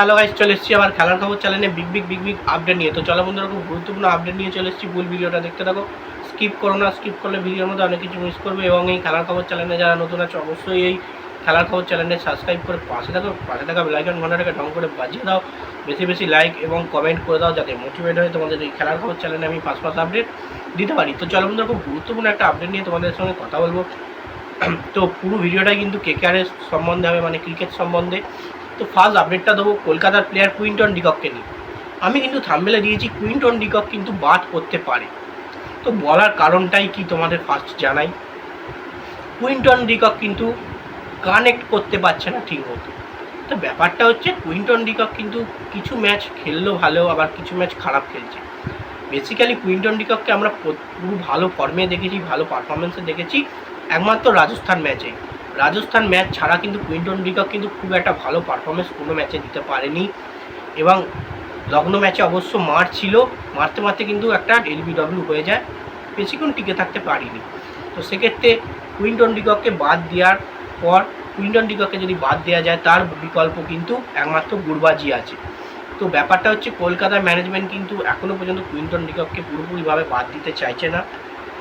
Hello guys চলে এসেছি আবার খেলার খবর চ্যানেলে big big big big update নিয়ে। তো চলো বন্ধুরা, খুব গুরুত্বপূর্ণ আপডেট নিয়ে চলে এসেছি। ফুল ভিডিওটা দেখতে থাকো। স্কিপ করো না স্কিপ করলে ভিডিওর মধ্যে অনেক কিছু মিস করবে এবং এই খেলার খবর চ্যানেলে যারা নতুন আছে, অবশ্যই এই খেলার খবর চ্যানেলে সাবস্ক্রাইব করে পাশে থাকো। পাশে থাকা বেলাইকন ঘন্টাটাকে ঢং করে বাজিয়ে দাও। বেশি বেশি লাইক এবং কমেন্ট করে দাও যাতে মোটিভেট হয়ে তোমাদের এই খেলার খবর চ্যানেলে আমি পাঁচ পাঁচ আপডেট দিতে পারি। তো চলো বন্ধুরা, খুব গুরুত্বপূর্ণ একটা আপডেট নিয়ে তোমাদের সঙ্গে কথা বলব। তো পুরো ভিডিওটাই কিন্তু কেকেআরের সম্বন্ধে হবে মানে ক্রিকেট সম্বন্ধে। তো ফার্স্ট আপডেটটা দেবো কলকাতার প্লেয়ার কুইন্টন ডিকককে নিয়ে। আমি কিন্তু থাম্বেলে দিয়েছি, কুইন্টন ডিকক কিন্তু বাদ করতে পারে। তো বলার কারণটাই কি তোমাদের ফার্স্ট জানাই। কুইন্টন ডিকক কিন্তু কানেক্ট করতে পারছে না ঠিক মতো। তো ব্যাপারটা হচ্ছে, কুইন্টন ডিকক কিন্তু কিছু ম্যাচ খেললো ভালো, আবার কিছু ম্যাচ খারাপ খেলছে। বেসিক্যালি কুইন্টন ডিকককে আমরা পুরো ভালো ফর্মে দেখেছি, ভালো পারফরমেন্সে দেখেছি। একমাত্র রাজস্থান ম্যাচে রাজস্থান ম্যাচ ছাড়া কিন্তু কুইন্টন ডিকক কিন্তু খুব একটা ভালো পারফরমেন্স কোনো ম্যাচে দিতে পারেনি। এবং লগ্ন ম্যাচে অবশ্য মার ছিল, মারতে মারতে কিন্তু একটা এলবিডব্লিউ হয়ে যায় বেশিক্ষণ টিকে থাকতে পারিনি। তো সেক্ষেত্রে কুইন্টন ডিকককে বাদ দেওয়ার পর, কুইন্টন ডিকককে যদি বাদ দেওয়া যায়, তার বিকল্প কিন্তু একমাত্র গুরবাজি আছে। তো ব্যাপারটা হচ্ছে কলকাতার ম্যানেজমেন্ট কিন্তু এখনও পর্যন্ত কুইন্টন ডিকককে পুরোপুরিভাবে বাদ দিতে চাইছে না।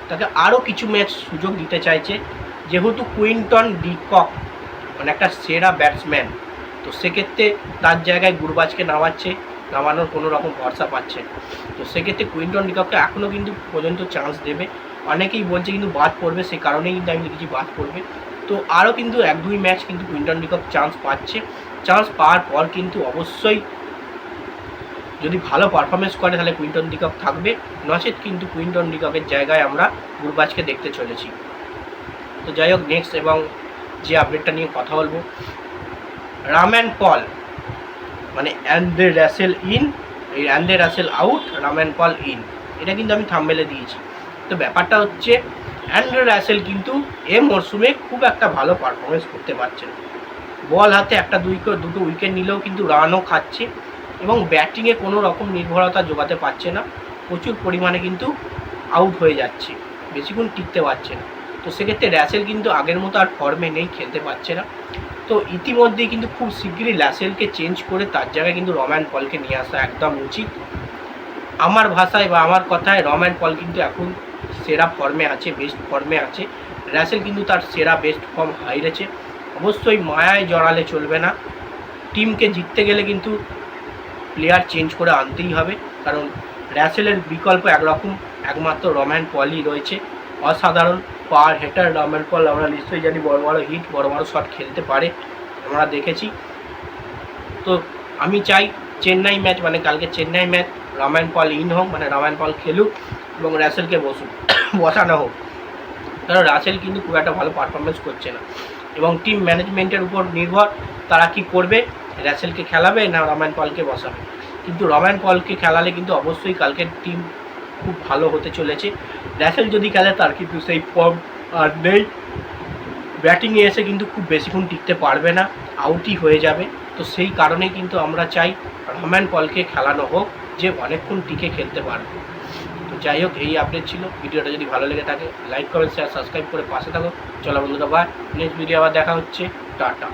তাকে আরও কিছু ম্যাচ সুযোগ দিতে চাইছে। যেহেতু কুইন্টন ডিকক মানে একটা সেরা ব্যাটসম্যান, তো সেক্ষেত্রে তার জায়গায় গুরবাজকে নামাচ্ছে, নামানোর কোনো রকম ভরসা পাচ্ছে তো সেক্ষেত্রে কুইন্টন ডিকককে এখনও কিন্তু পর্যন্ত চান্স দেবে। অনেকেই বলছে কিন্তু বাদ পড়বে সেই কারণেই কিন্তু আমি লিখেছি বাদ পড়বে। তো আরও কিন্তু এক দুই ম্যাচ কিন্তু কুইন্টন ডিকক চান্স পাচ্ছে। চান্স পাওয়ার পর কিন্তু অবশ্যই যদি ভালো পারফরমেন্স করে, তাহলে কুইন্টন ডিকক থাকবে। নচেত কিন্তু কুইন্টন ডিককের জায়গায় আমরা গুরবাজকে দেখতে চলেছি। তো যাই হোক নেক্সট এবং যে আপডেটটা নিয়ে কথা বলব। রাম অ্যান্ড পল মানে অ্যান্ডে র্যাসেল ইন এই Andre Russell out Rovman Powell in এটা কিন্তু আমি থামবেলে দিয়েছি। তো ব্যাপারটা হচ্ছে অ্যান্ড্রে র্যাসেল কিন্তু এ মরশুমে খুব একটা ভালো পারফরমেন্স করতে পারছে না। বল হাতে একটা দুই দুটো উইকেট নিলেও কিন্তু রানও খাচ্ছে এবং ব্যাটিংয়ে কোনো রকম নির্ভরতা যোগাতে পারছে না। প্রচুর পরিমাণে কিন্তু আউট হয়ে যাচ্ছে। বেশিক্ষণ টিকতে পারছে না। তো সেক্ষেত্রে র্যাসেল কিন্তু আগের মতো আর ফর্মে নেই, খেলতে পারছে না। তো ইতিমধ্যেই কিন্তু খুব শিগগিরই ল্যাসেলকে চেঞ্জ করে তার জায়গায় কিন্তু রম্যান পলকে নিয়ে আসা একদম উচিত। আমার ভাষায় বা আমার কথায় রম্যান পল কিন্তু এখন সেরা ফর্মে আছে বেস্ট ফর্মে আছে। র্যাসেল কিন্তু তার সেরা বেস্ট ফর্ম হাইরেছে অবশ্যই মায়ায় জড়ালে চলবে না। টিমকে জিততে গেলে কিন্তু প্লেয়ার চেঞ্জ করে আনতেই হবে। কারণ র্যাসেলের বিকল্প একরকম একমাত্র রম্যান পলই রয়েছে। অসাধারণ। পাওয়ার হেটার রম্যান পল আমরা নিশ্চয়ই জানি, বড় বড় হিট বড় বড় শট খেলতে পারে। আমরা দেখেছি। তো আমি চাই চেন্নাই ম্যাচ মানে কালকে Chennai match Rovman Powell in হোক মানে রামায়ণ পল খেলুক এবং র্যাসেলকে বসুক, বসানো হোক। কারণ রাসেল কিন্তু খুব একটা ভালো পারফরমেন্স করছে না। এবং টিম ম্যানেজমেন্টের উপর নির্ভর তারা কি করবে র্যাসেলকে খেলাবে না রামায়ণ পলকে বসাবে। কিন্তু রমায়ণ পলকে খেলালে কিন্তু অবশ্যই কালকের টিম খুব ভালো হতে চলেছে। র্যাসেল যদি খেলে তার কিন্তু সেই ফর্ম আর নেই। ব্যাটিংয়ে এসে কিন্তু খুব বেশিক্ষণ টিকতে পারবে না আউটই হয়ে যাবে। তো সেই কারণেই কিন্তু আমরা চাই রহমান পলকে খেলানো হোক, যে অনেকক্ষণ টিকে খেলতে পারবে। তো যাই হোক, এই আপডেট ছিল। ভিডিওটা যদি ভালো লেগে থাকে লাইক কমেন্ট শেয়ার সাবস্ক্রাইব করে পাশে থাকো। চলো বন্ধুরা বাই নেক্সট ভিডিও আবার দেখা হচ্ছে। টাটা।